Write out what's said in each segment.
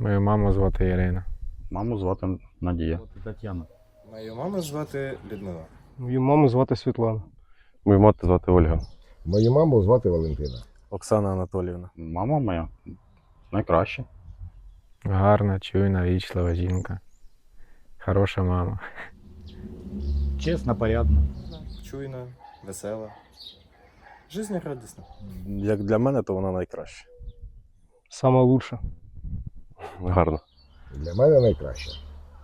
Мою маму звати Ірина. Маму звати Надія. Тетяна. Мою маму звати Людмила. Мою маму звати Світлана. Мою мати звати Ольга. Мою маму звати Валентина. Оксана Анатоліївна. Мама моя найкраща. Гарна, чуйна, вічлива жінка. Хороша мама. Чесна, порядна. Чуйна, весела. Жизнь радісна. Як для мене, то вона найкраща. Сама лучша. Гарно. Для мене найкраща.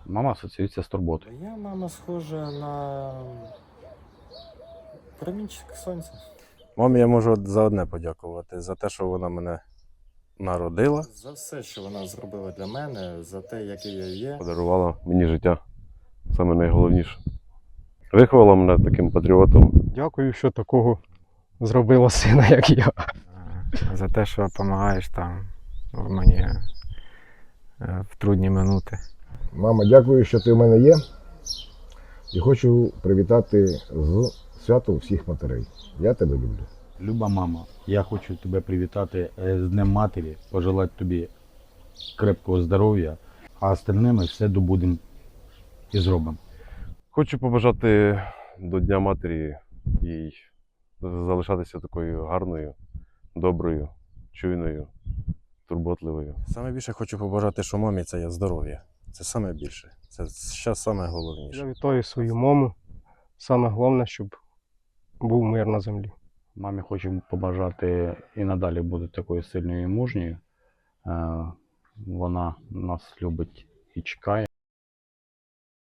Мама асоціюється з турботою. Моя мама схожа на промінчик сонця. Мамі я можу за одне подякувати за те, що вона мене народила, За все, що вона зробила для мене, за те, який я є. подарувала мені життя. Саме найголовніше. Виховала мене таким патріотом. Дякую, що такого зробила сина, як я. За те, що допомагаєш там в мені в трудні минути. Мама, дякую, що ти в мене є. І хочу привітати з святом всіх матерей. Я тебе люблю. Люба мама, я хочу тебе привітати е, з Днем Матері, пожелати тобі крепкого здоров'я, а остальними все добудемо і зробимо. Хочу побажати до Дня матері їй залишатися такою гарною, доброю, чуйною, турботливою. Саме більше хочу побажати, що мамі це є здоров'я. Це саме більше. Це зараз саме головніше. Я вітаю свою маму. Саме головне, щоб був мир на землі. Мамі хочу побажати і надалі бути такою сильною і мужньою. Е, Вона нас любить і чекає.